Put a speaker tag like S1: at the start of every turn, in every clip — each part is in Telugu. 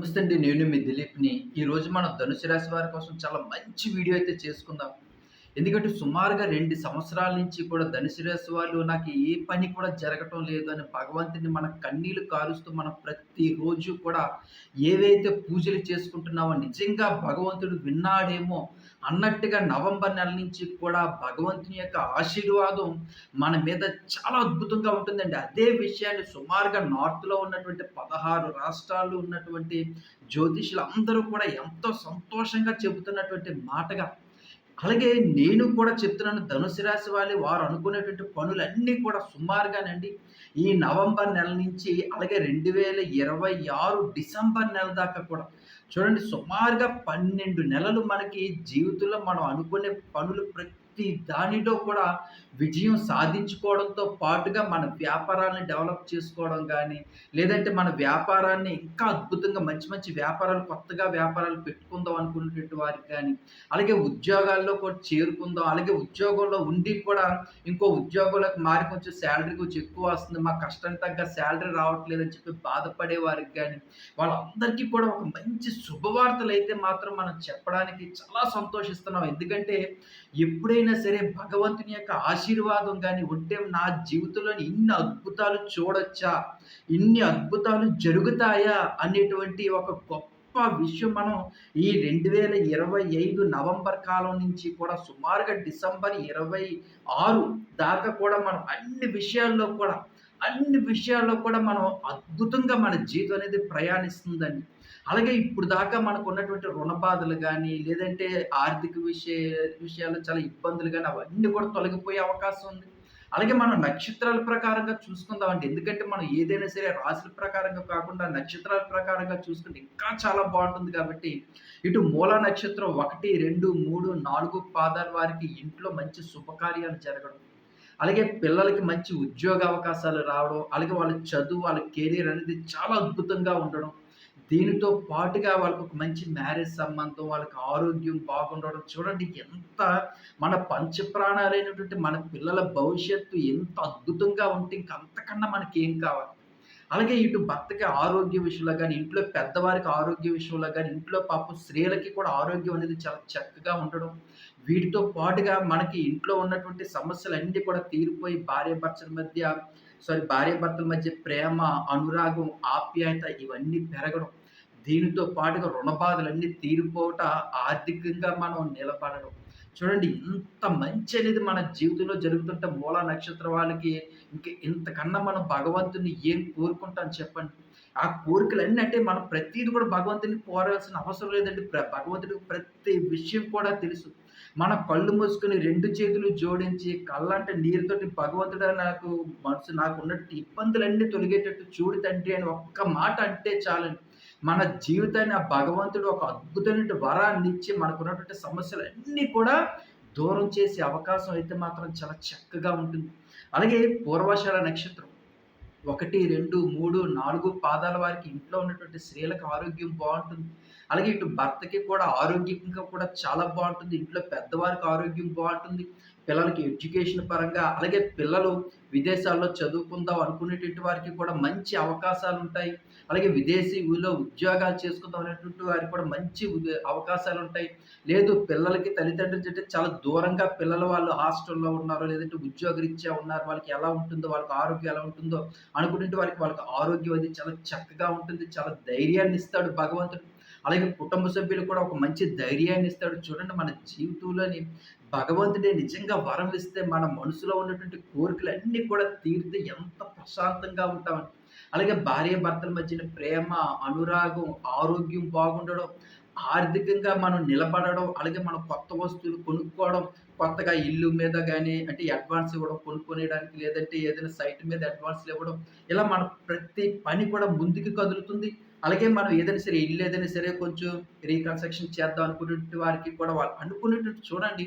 S1: నమస్తే అండి నేను మీ దిలీప్ని. ఈరోజు మనం ధనుసు రాశి వారి కోసం చాలా మంచి వీడియో అయితే చేసుకుందాం. ఎందుకంటే సుమారుగా రెండు సంవత్సరాల నుంచి కూడా ధనుసు రాశి వాళ్ళు నాకు ఏ పని కూడా జరగటం లేదు అని భగవంతుని మన కన్నీళ్ళు కారుస్తూ మనం ప్రతిరోజు కూడా ఏవైతే పూజలు చేసుకుంటున్నామో నిజంగా భగవంతుడు విన్నాడేమో అన్నట్టుగా నవంబర్ నెల నుంచి కూడా భగవంతుని యొక్క ఆశీర్వాదం మన మీద చాలా అద్భుతంగా ఉంటుందండి. అదే విషయాన్ని సుమారుగా నార్త్లో ఉన్నటువంటి పదహారు రాష్ట్రాల్లో ఉన్నటువంటి జ్యోతిషులు అందరూ కూడా ఎంతో సంతోషంగా చెబుతున్నటువంటి మాటగా అలాగే నేను కూడా చెప్తున్నాను ధనుసు రాశి వాళ్ళు వారు అనుకునేటువంటి పనులన్నీ కూడా సుమారుగానండి. ఈ నవంబర్ నెల నుంచి అలాగే రెండు వేల ఇరవై ఆరు డిసెంబర్ నెల దాకా కూడా చూడండి సుమారుగా పన్నెండు నెలలు మనకి జీవితంలో మనం అనుకునే పనులు ప్రతి దానిలో కూడా విజయం సాధించుకోవడంతో పాటుగా మన వ్యాపారాన్ని డెవలప్ చేసుకోవడం కానీ లేదంటే మన వ్యాపారాన్ని ఇంకా అద్భుతంగా మంచి మంచి వ్యాపారాలు కొత్తగా వ్యాపారాలు పెట్టుకుందాం అనుకునేటువంటి వారికి కానీ అలాగే ఉద్యోగాల్లో కూడా చేరుకుందాం అలాగే ఉద్యోగంలో ఉండి కూడా ఇంకో ఉద్యోగంలోకి మారి కొంచెం శాలరీ కొంచెం ఎక్కువ వస్తుంది మా కష్టానికి తగ్గ శాలరీ రావట్లేదు అని చెప్పి బాధపడే వారికి కానీ వాళ్ళందరికీ కూడా ఒక మంచి శుభవార్తలు అయితే మాత్రం మనం చెప్పడానికి చాలా సంతోషిస్తున్నాం. ఎందుకంటే ఎప్పుడైనా సరే భగవంతుని యొక్క ఆశీర్వాదం కానీ ఉంటే నా జీవితంలోని ఇన్ని అద్భుతాలు చూడొచ్చా? ఇన్ని అద్భుతాలు జరుగుతాయా? అనేటువంటి ఒక గొప్ప విషయం మనం ఈ రెండు వేల ఇరవై ఐదు నవంబర్ కాలం నుంచి కూడా సుమారుగా డిసెంబర్ ఇరవై ఆరు దాకా కూడా మనం అన్ని విషయాల్లో కూడా అన్ని విషయాల్లో కూడా మనం అద్భుతంగా మన జీవితం అనేది ప్రయాణిస్తుందండి. అలాగే ఇప్పుడు దాకా మనకు ఉన్నటువంటి రుణ బాధలు కానీ లేదంటే ఆర్థిక విషయ విషయాలు చాలా ఇబ్బందులు కానీ అవన్నీ కూడా తొలగిపోయే అవకాశం ఉంది. అలాగే మనం నక్షత్రాల ప్రకారంగా చూసుకుందామండి. ఎందుకంటే మనం ఏదైనా సరే రాశుల ప్రకారంగా కాకుండా నక్షత్రాల ప్రకారంగా చూసుకుంటే ఇంకా చాలా బాగుంటుంది కాబట్టి ఇటు మూల నక్షత్రం ఒకటి రెండు మూడు నాలుగు పాదాల వారికి ఇంట్లో మంచి శుభకార్యాలు జరగడం. అలాగే పిల్లలకి మంచి ఉద్యోగ అవకాశాలు రావడం. అలాగే వాళ్ళ చదువు వాళ్ళ కెరీర్ అనేది చాలా అద్భుతంగా ఉండడం. దీనితో పాటుగా వాళ్ళకి ఒక మంచి మ్యారేజ్ సంబంధం వాళ్ళకి ఆరోగ్యం బాగుండడం చూడండి ఎంత మన పంచప్రాణాలైనటువంటి మన పిల్లల భవిష్యత్తు ఎంత అద్భుతంగా ఉంటే ఇంక అంతకన్నా మనకి ఏం కావాలి? అలాగే ఇటు భర్తకి ఆరోగ్య విషయంలో కానీ ఇంట్లో పెద్దవారికి ఆరోగ్య విషయంలో కానీ ఇంట్లో పాపం స్త్రీలకి కూడా ఆరోగ్యం అనేది చాలా చక్కగా ఉండడం వీటితో పాటుగా మనకి ఇంట్లో ఉన్నటువంటి సమస్యలన్నీ కూడా తీరిపోయి భార్య భర్తల మధ్య సారీ భార్య భర్తల మధ్య ప్రేమ అనురాగం ఆప్యాయత ఇవన్నీ పెరగడం దీనితో పాటుగా రుణ బాధలన్నీ తీరిపోవట ఆర్థికంగా మనం నిలబడడం చూడండి ఇంత మంచి అనేది మన జీవితంలో జరుగుతుంటే మూల నక్షత్ర వాళ్ళకి ఇంకా ఇంతకన్నా మనం భగవంతుని ఏం కోరుకుంటాం చెప్పండి? ఆ కోరికలన్నీ అంటే మనం ప్రతిది కూడా భగవంతుని కోరాల్సిన అవసరం లేదండి. ప్ర భగవంతుడికి ప్రతి విషయం కూడా తెలుసు. మన కళ్ళు మూసుకొని రెండు చేతులు జోడించి కళ్ళంటే నీరుతోటి భగవంతుడు నాకు మనసు నాకు ఉన్నట్టు ఇబ్బందులన్నీ తొలగేటట్టు చూడు తండ్రి అని ఒక్క మాట అంటే చాలండి. మన జీవితాన్ని ఆ భగవంతుడు ఒక అద్భుతమైన వరాన్ని ఇచ్చి మనకున్నటువంటి సమస్యలు అన్నీ కూడా దూరం చేసే అవకాశం అయితే మాత్రం చాలా చక్కగా ఉంటుంది. అలాగే పూర్వశాల నక్షత్రం. ఒకటి రెండు మూడు నాలుగు పాదాల వారికి ఇంట్లో ఉన్నటువంటి స్త్రీలకు ఆరోగ్యం బాగుంటుంది. అలాగే ఇటు భర్తకి కూడా ఆరోగ్యంగా కూడా చాలా బాగుంటుంది. ఇంట్లో పెద్దవారికి ఆరోగ్యం బాగుంటుంది. పిల్లలకి ఎడ్యుకేషన్ పరంగా అలాగే పిల్లలు విదేశాల్లో చదువుకుందాం అనుకునేటువంటి వారికి కూడా మంచి అవకాశాలు ఉంటాయి. అలాగే విదేశీ ఊళ్ళో ఉద్యోగాలు చేసుకుందాం అనేటువంటి వారికి కూడా మంచి అవకాశాలు ఉంటాయి. లేదు పిల్లలకి తల్లిదండ్రులు అంటే చాలా దూరంగా పిల్లలు వాళ్ళు హాస్టల్లో ఉన్నారో లేదంటే ఉద్యోగరీత్యా ఉన్నారు వాళ్ళకి ఎలా ఉంటుందో వాళ్ళకి ఆరోగ్యం ఎలా ఉంటుందో అనుకునే వారికి వాళ్ళకి ఆరోగ్యం అది చాలా చక్కగా ఉంటుంది చాలా ధైర్యాన్ని ఇస్తాడు భగవంతుడు. అలాగే కుటుంబ సభ్యులు కూడా ఒక మంచి ధైర్యాన్ని ఇస్తాడు. చూడండి మన జీవితంలోని భగవంతుడే నిజంగా వరం ఇస్తే మన మనసులో ఉన్నటువంటి కోరికలన్నీ కూడా తీరితే ఎంత ప్రశాంతంగా ఉంటామని అలాగే భార్య భర్తల మధ్యన ప్రేమ అనురాగం ఆరోగ్యం బాగుండడం ఆర్థికంగా మనం నిలబడడం అలాగే మనం కొత్త వస్తువులు కొనుక్కోవడం కొత్తగా ఇల్లు మీద కానీ అంటే అడ్వాన్స్ ఇవ్వడం కొనుక్కునేయడానికి లేదంటే ఏదైనా సైట్ మీద అడ్వాన్స్లు ఇవ్వడం ఇలా మన ప్రతి పని కూడా ముందుకు కదులుతుంది. అలాగే మనం ఏదైనా సరే ఇల్లు ఏదైనా సరే కొంచెం రీకన్స్ట్రక్షన్ చేద్దాం అనుకునే వారికి కూడా వాళ్ళు అనుకునేటట్టు చూడండి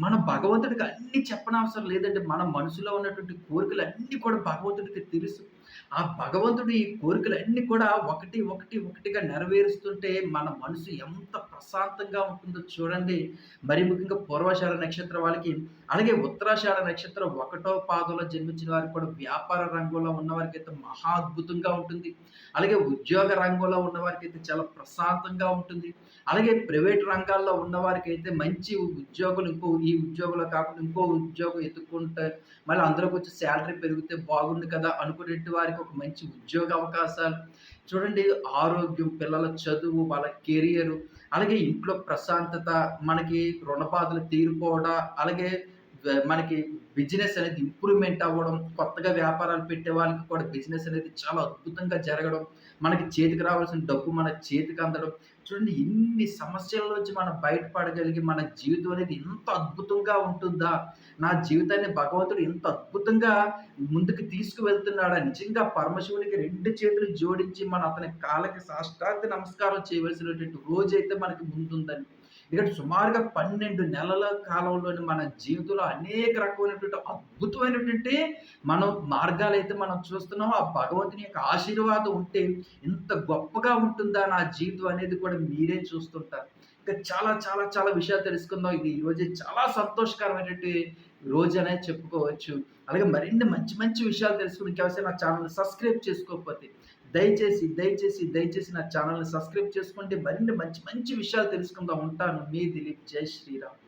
S1: మన భగవంతుడికి అన్ని చెప్పనవసరం లేదండి. మన మనసులో ఉన్నటువంటి కోరికలు అన్నీ కూడా భగవంతుడికి తెలుసు. ఆ భగవంతుడు ఈ కోరికలన్నీ కూడా ఒకటి ఒకటి ఒకటిగా నెరవేరుస్తుంటే మన మనసు ఎంత ప్రశాంతంగా ఉంటుందో చూడండి. మరి ముఖ్యంగా పూర్వాషాఢ నక్షత్రం వాళ్ళకి అలాగే ఉత్తరాషాఢ నక్షత్రం ఒకటో పాదంలో జన్మించిన వారికి కూడా వ్యాపార రంగంలో ఉన్నవారికి అయితే మహా అద్భుతంగా ఉంటుంది. అలాగే ఉద్యోగ రంగంలో ఉన్నవారికి అయితే చాలా ప్రశాంతంగా ఉంటుంది. అలాగే ప్రైవేట్ రంగాల్లో ఉన్నవారికి అయితే మంచి ఉద్యోగులు ఇంకో ఈ ఉద్యోగంలో కాకుండా ఇంకో ఉద్యోగం ఎత్తుకుంటే మళ్ళీ అందరికి వచ్చి శాలరీ పెరిగితే బాగుండు కదా అనుకునే వారికి ఒక మంచి ఉద్యోగ అవకాశాలు. చూడండి ఆరోగ్యం పిల్లల చదువు వాళ్ళ కెరియర్ అలాగే ఇంట్లో ప్రశాంతత మనకి రుణబాధలు తీరిపోవడం అలాగే మనకి బిజినెస్ అనేది ఇంప్రూవ్మెంట్ అవ్వడం కొత్తగా వ్యాపారాలు పెట్టే వాళ్ళకి కూడా బిజినెస్ అనేది చాలా అద్భుతంగా జరగడం మనకి చేతికి రావాల్సిన డబ్బు మన చేతికి అందడం చూడండి ఇన్ని సమస్యల నుంచి మనం బయటపడగలిగి మన జీవితం అనేది ఎంత అద్భుతంగా ఉంటుందా? నా జీవితాన్ని భగవంతుడు ఎంత అద్భుతంగా ముందుకు తీసుకువెళ్తున్నాడా? నిజంగా పరమశివునికి రెండు చేతులు జోడించి మన అతని కాళ్ళకి సాష్టాంగ నమస్కారం చేయవలసినటువంటి రోజు అయితే మనకి ముందుందండి. ఎందుకంటే సుమారుగా పన్నెండు నెలల కాలంలోని మన జీవితంలో అనేక రకమైనటువంటి అద్భుతమైనటువంటి మనం మార్గాలు అయితే మనం చూస్తున్నాం ఆ భగవంతుని యొక్క ఆశీర్వాదం ఉంటే ఇంత గొప్పగా ఉంటుందా నా జీవితం అనేది కూడా మీరే చూస్తుంటారు. ఇంకా చాలా చాలా చాలా విషయాలు తెలుసుకుందాం. ఇది ఈరోజు చాలా సంతోషకరమైనటువంటి రోజు అనేది చెప్పుకోవచ్చు. అలాగే మరిన్ని మంచి మంచి విషయాలు తెలుసుకుని కావాల్సిన నా ఛానల్ సబ్స్క్రైబ్ చేసుకోకపోతే దయచేసి దయచేసి దయచేసి నా ఛానల్ని సబ్స్క్రైబ్ చేసుకోండి మరిన్ని మంచి మంచి విషయాలు తెలుసుకుందాం. ఉంటాను. మీ దిలీప్. జై శ్రీరామ్.